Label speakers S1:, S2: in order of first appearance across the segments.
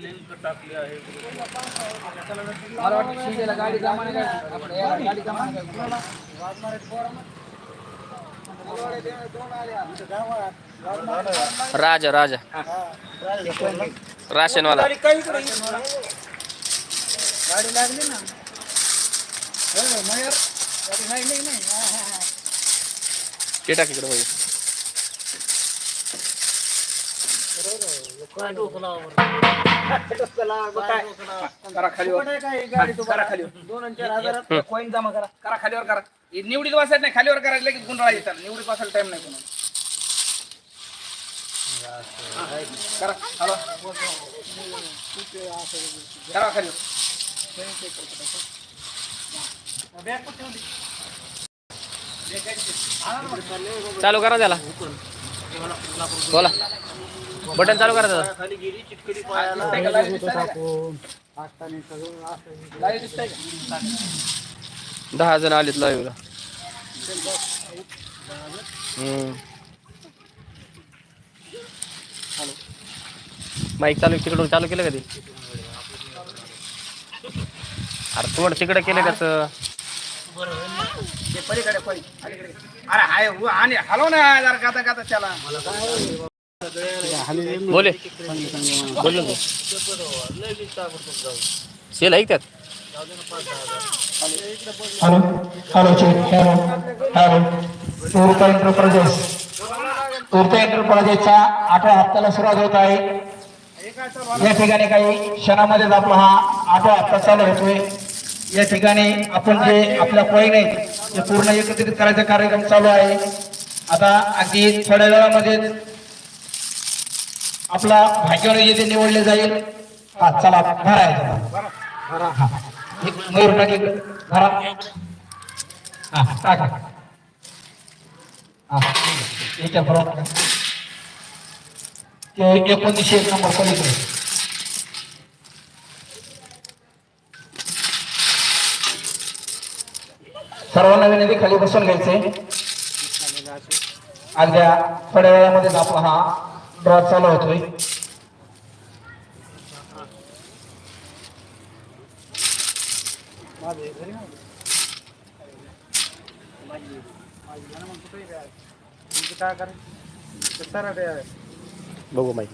S1: हम्म. राजा राजा. राशनवाला.
S2: गाडी लागली ना. हो, मयूर. गाडी नाही नाही नाही. हा, हा, हा.
S1: ते टाक इकडे भाई
S2: करा खालीवर करा खालीवर दोन आणि चार हजारात कॉईन जमा करा. करा खालीवर करा. हे निवडीत बसायचं नाही खालीवर करायला लगेच गुंडाळा येतात. निवडीत बसायला टाइम नाही कोणाला. करा हॅलो. करा खालीवर
S1: चालू करा त्याला. बोला. बटन चालू करा
S2: का?
S1: दहा जण आलेत लाईव्हला. माईक चालू तिकडून चालू केलं का ते? अरे थोडं तिकडे केलं
S2: पलीकडे अलीकडे अरे हाय आणि हलव ना जरा गाता गाता त्याला
S1: बोले. बोल सेल आहे त्यात?
S3: हॅलो. Hello hello. हॅलो. तूर्त एंटरप्राइजेस तूर्त एंटरप्राइजेसच्या आठव्या हप्त्याला सुरुवात होत आहे. या ठिकाणी काही क्षणामध्येच आपला हा आठवा हप्ता चालू होतोय. या ठिकाणी आपण जे आपल्या पॉईंट ते पूर्ण एकत्रित करायचा कार्यक्रम चालू आहे आता अगदी थोड्या वेळामध्ये आपला भाग्यवान येथे निवडले जाईल. हा चला भरा आहे भरा हा मयूर टाक भरा. हा टाका. हा याच्या बरोबर ते एकोणीसशे एक नंबर पलीकडे. सर्वांना विनंती खाली बसून घ्यायचे. अगद्या थोड्या वेळामध्येच आपला हा. ड्रॉ चालू होतोय
S2: काय करायचं
S1: बघू माईक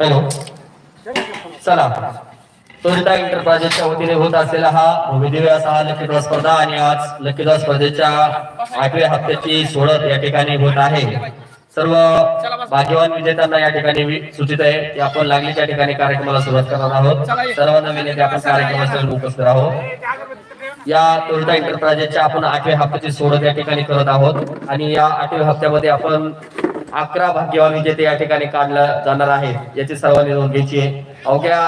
S3: हॅलो चला टोयोटा इंटरप्राइजेसच्या वतीने होत असलेला हा भूमिदिव्य असा हा लकी ड्रॉ स्पर्धा आणि आज लकी ड्रॉ स्पर्धेच्या आठव्या हप्त्याची सोडत या ठिकाणी होत आहे. सर्व भाग्यवान विजेत्यांना या ठिकाणी सूचित आहे की आपण लागलीच्या ठिकाणी कार्यक्रमाला सुरुवात करणार आहोत. सर्वांना विनंती आपण कार्यक्रमासाठी उपस्थित आहोत या टोयोटा इंटरप्राइजेसच्या आपण आठव्या हप्त्याची सोडत या ठिकाणी करत आहोत. आणि या आठव्या हप्त्यामध्ये आपण अकरा भाग्यवान विजेते या ठिकाणी काढलं जाणार आहे याची सर्वांनी नोंद घ्यायची आहे. अवघ्या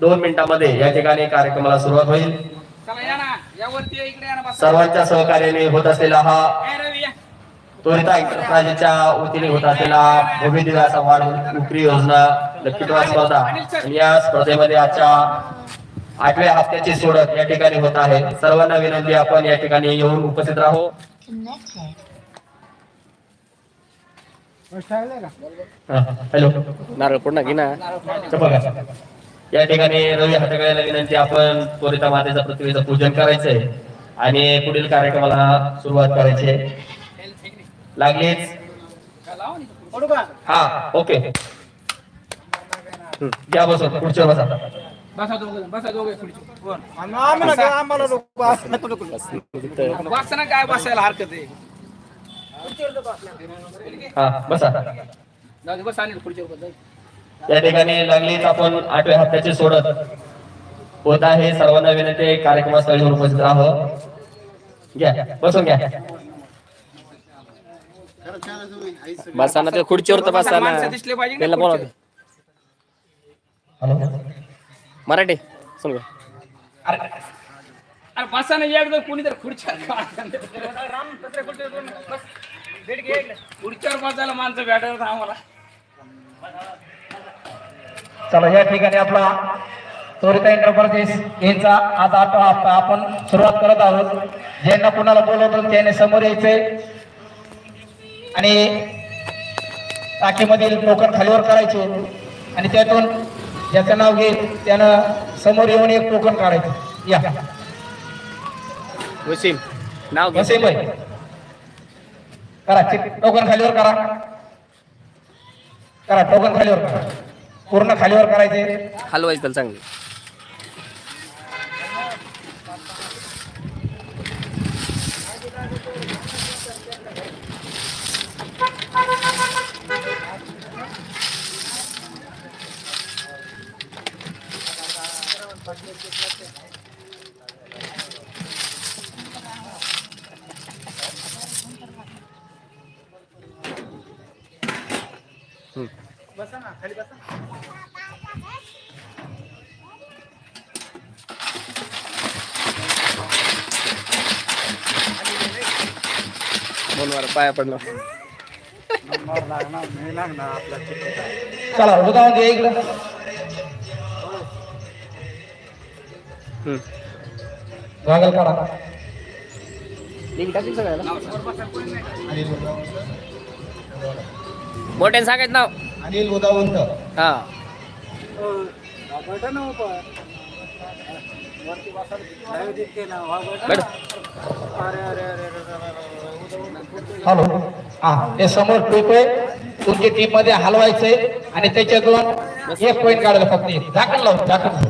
S3: दोन मिनिटांमध्ये या ठिकाणी कार्यक्रमाला सुरुवात होईल. सर्वांच्या सहकार्याने होत असलेला हा. त्वरिता एंटरप्राइजेसच्या वतीने होत असलेला भव्य दिव्य असा वाढ विक्री योजना लकी ड्रॉ स्पर्धा या स्पर्धेमध्ये आजच्या आठव्या हप्त्याची सोडत या ठिकाणी होत आहे. सर्वांना विनंती आपण या ठिकाणी येऊन उपस्थित राहू. हा, हॅलो.
S1: नारळ पूर्ण घे ना.
S3: बघा या ठिकाणी रवी हातकड्याला विनंती आपण त्वरिता मातेचा पृथ्वीचं पूजन करायचंय. आणि पुढील कार्यक्रमाला सुरुवात करायची आहे. लागलीच? हा ओके. हं, घ्या बसून पुढच्या बसा.
S2: बसा दोघं बसा दोघे खुर्ची काय बसायला हरकत आहे
S3: हा बसा.
S2: जाऊ दे, बस आणि खुर्चीवर बस, जाऊ दे.
S3: या ठिकाणी लागलीच आपण आठव्या हप्त्याची सोडत होत आहे सर्वांना विनंती आहे कार्यक्रमास्थळी उपस्थित राहावं. घ्या बसून घ्या.
S1: बसा ना ते खुर्चीवर तर बसा ना
S2: माणसं दिसले पाहिजे
S1: त्याला बोला मराठी समजा
S2: अरे अरे बसा ना एकदा कोणी तर खुर्च्या खुर्च्यावर बसायला? माणसं भेटत आम्हाला.
S4: चला या ठिकाणी आपला त्वरित एंटरप्राइजेस यांचा आज आता आता आपण सुरुवात करत आहोत. ज्यांना कुणाला बोलवतो त्याने समोर यायचे आणि टाकीमधील टोकन खालीवर करायचे. आणि त्यातून ज्याचं नाव घेईल त्यानं समोर येऊन एक टोकन काढायचं. या.
S1: वसीम नाव
S4: वसीम भाई. करा टोकन खालीवर करा. करा टोकन खालीवर करा. पूर्ण खालीवर करायचे.
S1: हलवायचं त्याला चांगली. बोलवार पाया पडलं.
S4: चला द्या इकडं.
S1: हम्म.
S4: गॉगल काढा.
S1: मोठ्याने सांगायचं नाव.
S4: अनिल उदावंत.
S1: हा. बरं.
S4: हॅलो. हा हे समोर टीप आहे. तुमची टीममध्ये हलवायचंय आणि त्याच्यातून एक पॉईंट काढायला फक्त एक. झाकण लावून झाकण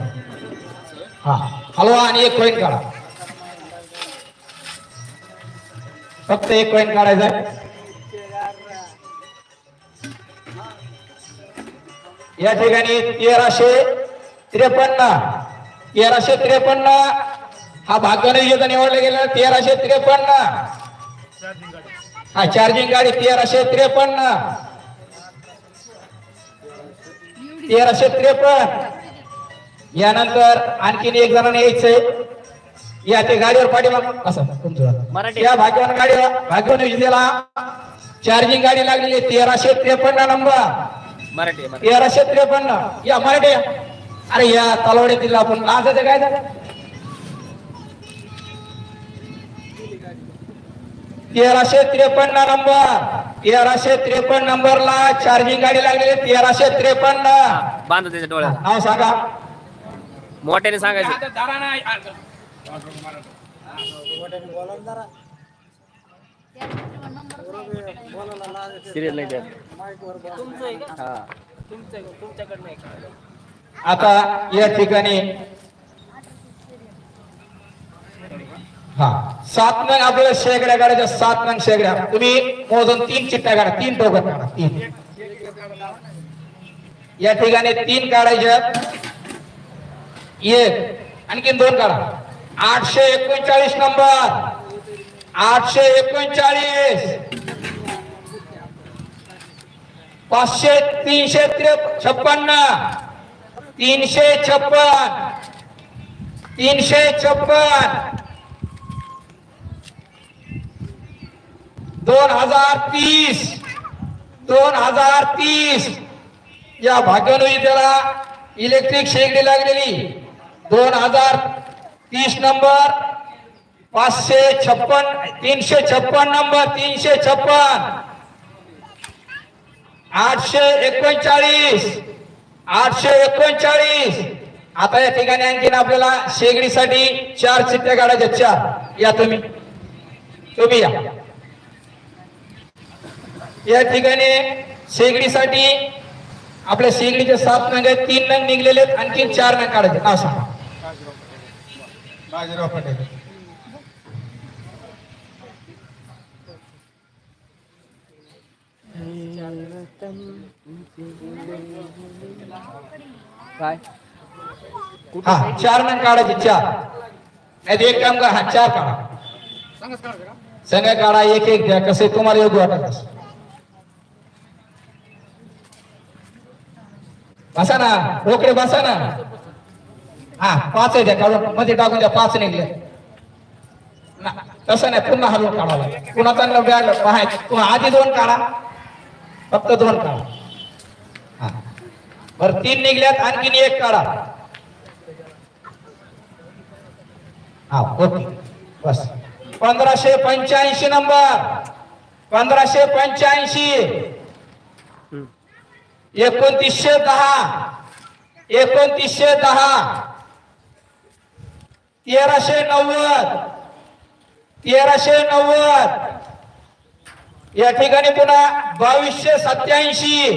S4: हा हलवा आणि एक पॉईंट काढा. फक्त एक पॉईंट काढायचा या ठिकाणी तेराशे त्रेपन्न तेराशे त्रेपन्न हा भाग्यनदीचा निवडला गेला तेराशे त्रेपन्न. हा चार्जिंग गाडी तेराशे त्रेपन्न. तेराशे त्रेपन्न. यानंतर आणखीन एक जणांना यायचंय. या ते गाडीवर पाठीमाग असं तुमचं. या भाग्यवान गाडीवर भाग्यवान विजेला चार्जिंग गाडी लागलेली तेराशे त्रेपन्न नंबर. तेराशे त्रेपन्न. या मराठी. अरे या तलवाडीतील आपण लाजाचं काय झालं? तेराशे त्रेपन्न नंबर. तेराशे त्रेपन्न नंबरला चार्जिंग गाडी लागलेली तेराशे त्रेपन्न.
S1: बांधा त्याच्या डोळ्याला
S4: नाव सांगा.
S1: मोठ्याने सांगायचं.
S2: नाही
S1: त्यात हा.
S4: आता या ठिकाणी हा. सात नंग आपल्याला शेगड्या काढायच्या सात नंग शेगड्या. तुम्ही मोजून तीन चिट्ट्या काढा तीन टोकन काढा तीन. या ठिकाणी तीन काढायच्या एक आणखीन दोन काढा. आठशे एकोणचाळीस नंबर. आठशे एकोणचाळीस. पाचशे तीनशे छप्पन्न. तीनशे छप्पन. तीनशे छप्पन. दोन हजार तीस. दोन हजार तीस. या भाग्यनुजी त्याला इलेक्ट्रिक शेगडी लागलेली. दोन हजार तीस नंबर. पाचशे छप्पन तीनशे छप्पन नंबर तीनशे छप्पन. आठशे एकोणचाळीस. आठशे एकोणचाळीस. आता या ठिकाणी आणखीन आपल्याला शेगडीसाठी चार चिठ्ठ्या काढायच्या चार. या तुम्ही. तुम्ही या. या ठिकाणी शेगडीसाठी आपल्या शेगडीचे सात नंग आहेत तीन नंग निघलेले आहेत आणखीन चार नंग काढायचे. सांगा. बाजीराव पटेल.
S1: काय?
S4: हा. चार नंग काढायचे चार. नाही एक काम करा हा चार काढा. संघ काढा एक एक द्या. कसे तुम्हाला योग्य वाटत बसा ना रोकडे बसा ना हा पाच आहे द्या काढून मध्ये टाकून द्या पाच निघले. ना, तसं नाही पुन्हा हलवून काढावं पुन्हा चांगलं बॅग पाहायचं पुन्हा आधी दोन काढा. फक्त दोन काढा. हा. बरं तीन निघल्यात आणखीन एक काढा. हा ओके. बस. पंधराशे पंच्याऐंशी नंबर. पंधराशे पंच्याऐंशी. एकोणतीसशे दहा. एकोणतीसशे दहा. तेराशे नव्वद. तेराशे नव्वद. या ठिकाणी पुन्हा बावीसशे सत्याऐंशी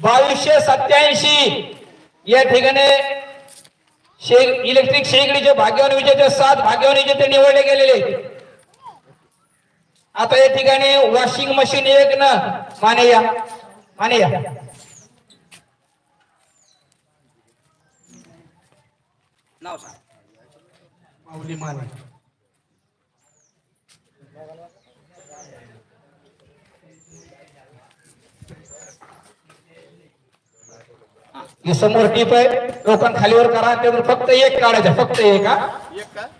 S4: बावीसशे सत्याऐंशी या ठिकाणी शे इलेक्ट्रिक शेगडीचे भाग्यवान विजेते सात भाग्यवान विजेते निवडले गेलेले. आता या ठिकाणी वॉशिंग मशीन एक न. माने या. माने या.
S2: नाव सांग.
S4: माऊली माने. हे समोर टीप आहे. लोकांना खालीवर करा. त्यातून फक्त एक काढायचं. फक्त एक हा?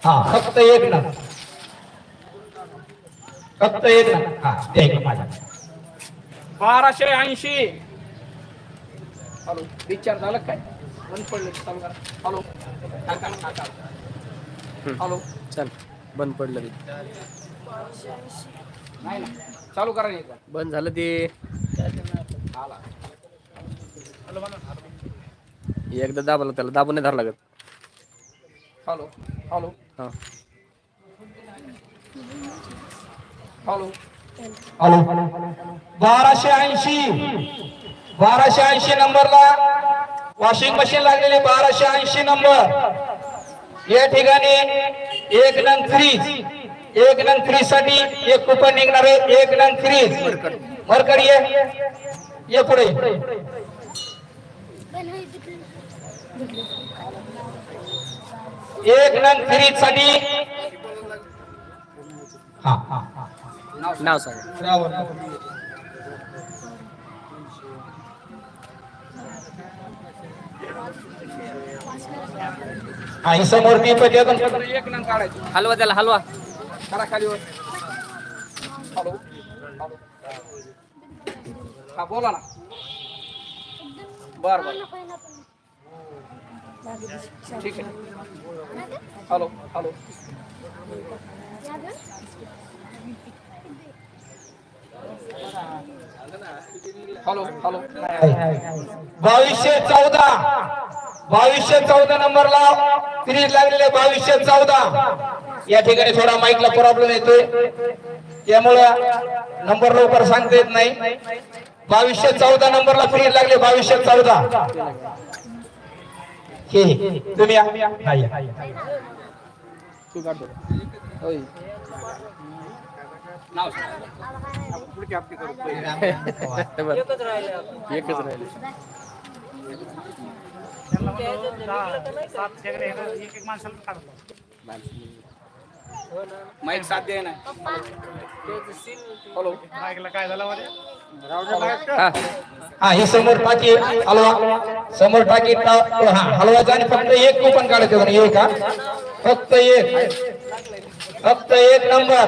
S4: हा फक्त एक ना. फक्त एक ना. हा ते एक माझ्या.
S2: बाराशे ऐंशी. हॅलो रिचार्ज झालं काय? बंद पडलं चालू करा हॅलो. हॅलो.
S1: चल बंद पडलं ते.
S2: नाही ना चालू करा एकदा.
S1: बंद झालं ते.
S2: आला
S1: एकदा दाबलं त्याला दाबून नाही धरला लागत.
S2: हॅलो. हॅलो.
S1: हा.
S2: हॅलो.
S4: हॅलो. बाराशे ऐंशी. बाराशे ऐंशी नंबरला वॉशिंग मशीन लागलेली बाराशे ऐंशी नंबर या ठिकाणी एक नंग फ्रीज एक नंग फ्रीजसाठी एक कुपन निघणार आहे. एक नंग फ्रीज मरकड ये. ये पुढे. एक नंग फ्रीजसाठी. हा हा हा
S1: नाव सांग.
S4: ही समोर आहे त्यातून
S2: त्याच्याकडे एक नंग काढायचं
S1: हलवा त्याला हलवा.
S2: करा खालीवर हॅलो हॅलो. हा बोला ना. बर बर. ठीक आहे. Hello hello hello hello.
S4: बावीसशे चौदा. बावीसशे चौदा नंबरला सिरीज लागलेले बावीसशे चौदा. या ठिकाणी थोडा माईकला प्रॉब्लेम येतोय. त्यामुळं नंबर लवकर सांगता येत नाही. बावीसशे चौदा नंबरला सिरीज लागले बावीसशे चौदा. हे हे, तुम्ही
S2: नाव सांग. पुढची आपली करू.
S1: बरं. एकच राहिले.
S2: माईक साथ द्याय ना. हॅलो.
S1: हा.
S4: हा ही समोर टाकी हलवा. समोर टाकी टा- हा हलवायचा आणि फक्त एक कुपन काढायचं एक हा फक्त एक. फक्त एक नंबर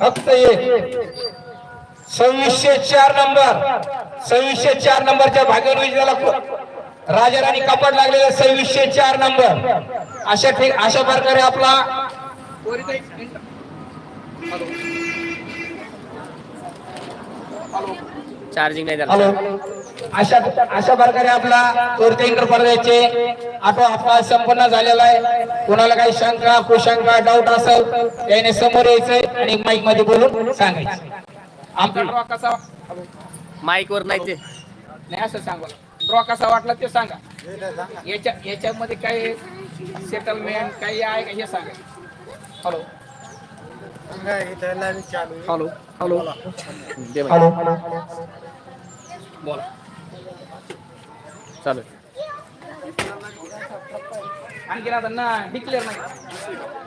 S4: फक्त एक. सव्वीसशे चार नंबर. सव्वीसशे चार नंबरच्या भागीन विजेत्याला राजा राणी कपाट लागलेला सव्वीसशे चार नंबर. अशा ठीक अशा प्रकारे आपला
S2: हॅलो.
S1: चार्जिंग नाही
S4: हॅलो. अशा अशा प्रकारे आपला तोरते इंटरपर्याचे आठवा हप्ता संपन्न झालेला आहे. कोणाला काही शंका कुशंका डाऊट असेल त्याने समोर यायचंय आणि माईकमध्ये बोलून सांगायचं.
S2: आमचा ड्रॉ कसा
S1: माईक वर नाही ते.
S2: नाही असं सांगा. ड्रॉ कसा वाटला ते सांगा. याच्या याच्यामध्ये काही सेटलमेंट काही आहे का हे सांगा. Hello hello hello.
S1: दे
S2: बोला.
S1: चालेल.
S2: आणखी आता ना डिक्लेअर नाही.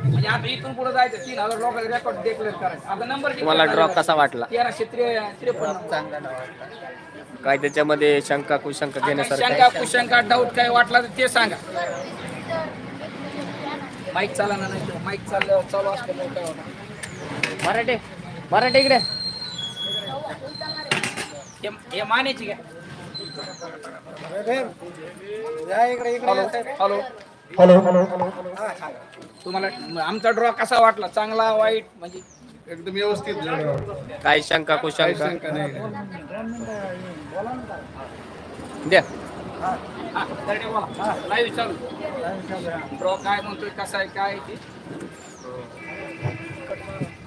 S2: म्हणजे आता इथून पुढे जायचं तीन हजार लोकांचे रेकॉर्ड डिक्लेअर करायचं. आता नंबर
S1: तुम्हाला ड्रॉ कसा वाटला?
S2: तेराशे त्रे त्रेपन्न.
S1: काय त्याच्यामध्ये शंका कुशंका घेण्यासारखं
S2: शंका
S1: आहे?
S2: कुशंका डाऊट काय वाटला तर ते सांगा. माईक चाला ना नाही माईक चाललं चालू असतं मग काय होणार?
S1: मराठे मराठे इकडे
S2: हे- हे मानेची काय हॅलो हॅलो
S4: हॅलो
S2: तुम्हाला आमचा ड्रॉ कसा वाटला चांगला वाईट म्हणजे
S5: एकदम व्यवस्थित.
S1: काय शंका कुशंका
S5: शंका नाही
S1: द्या
S2: लाईव्ह चालू ड्रॉ काय म्हणतोय कसा आहे काय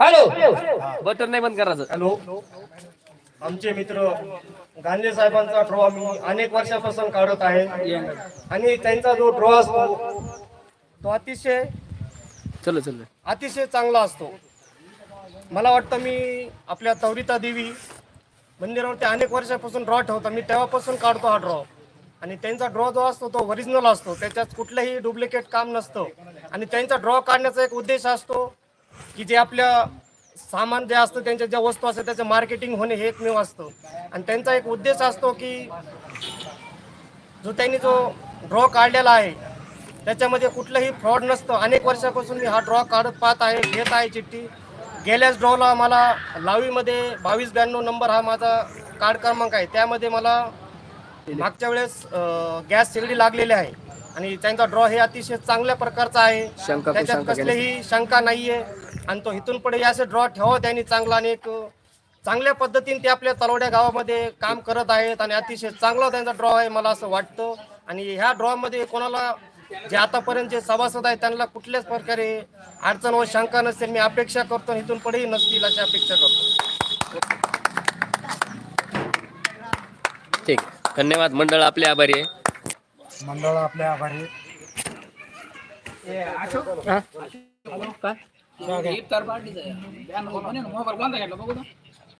S3: हॅलो!
S1: बटन नाही बंद करायचं.
S5: हॅलो! आमचे मित्र गांधी साहेबांचा ड्रॉ मी अनेक वर्षापासून काढत आहे. आणि त्यांचा जो ड्रॉ असतो तो अतिशय
S1: चलो चलो.
S5: अतिशय चांगला असतो. मला वाटतं मी आपल्या तवरिता देवी मंदिरावरती अनेक वर्षापासून ड्रॉ ठेवतो. मी तेव्हापासून काढतो हा ड्रॉ. आणि त्यांचा ड्रॉ जो असतो तो ओरिजिनल असतो. त्याच्यात कुठलंही डुप्लिकेट काम नसतं. आणि त्यांचा ड्रॉ काढण्याचा एक उद्देश असतो की जे आपल्या सामान जे असतं त्यांच्या ज्या वस्तू असतात त्याचं मार्केटिंग होणे हे एकमेव असतं. आणि त्यांचा एक उद्देश असतो की जो त्यांनी जो ड्रॉ काढलेला आहे त्याच्यामध्ये कुठलंही फ्रॉड नसतं. अनेक वर्षापासून मी हा ड्रॉ काढत पाहत आहे घेत आहे चिठ्ठी. गेल्याच ड्रॉला मला लावीमध्ये बावीस ब्याण्णव नंबर हा माझा कार्ड क्रमांक आहे. त्यामध्ये मला मागच्या वेळेस गॅस शेगडी लागलेली आहे. आणि त्यांचा ड्रॉ हे अतिशय चांगल्या प्रकारचा आहे. त्याच्यात कसलीही शंका नाहीये. आणि तो इथून पुढे असे ड्रॉ ठेवा त्यांनी चांगला आणि एक चांगल्या पद्धतीने ते आपल्या तलवड्या गावामध्ये काम करत आहेत आणि अतिशय चांगला त्यांचा ड्रॉ आहे मला असं वाटतं. आणि ह्या ड्रॉमध्ये कोणाला जे आतापर्यंत जे सभासद आहेत त्यांना कुठल्याच प्रकारे अडचण व शंका नसेल मी अपेक्षा करतो आणि इथून पुढेही नसतील अशी अपेक्षा करतो.
S1: ठीक. धन्यवाद. मंडळ आपले आभारी आहे.
S4: मंडळ आपल्या आभारी
S1: काय?
S2: इफ्तार पार्टीचा मोबाईल बंद घेतला बघू ना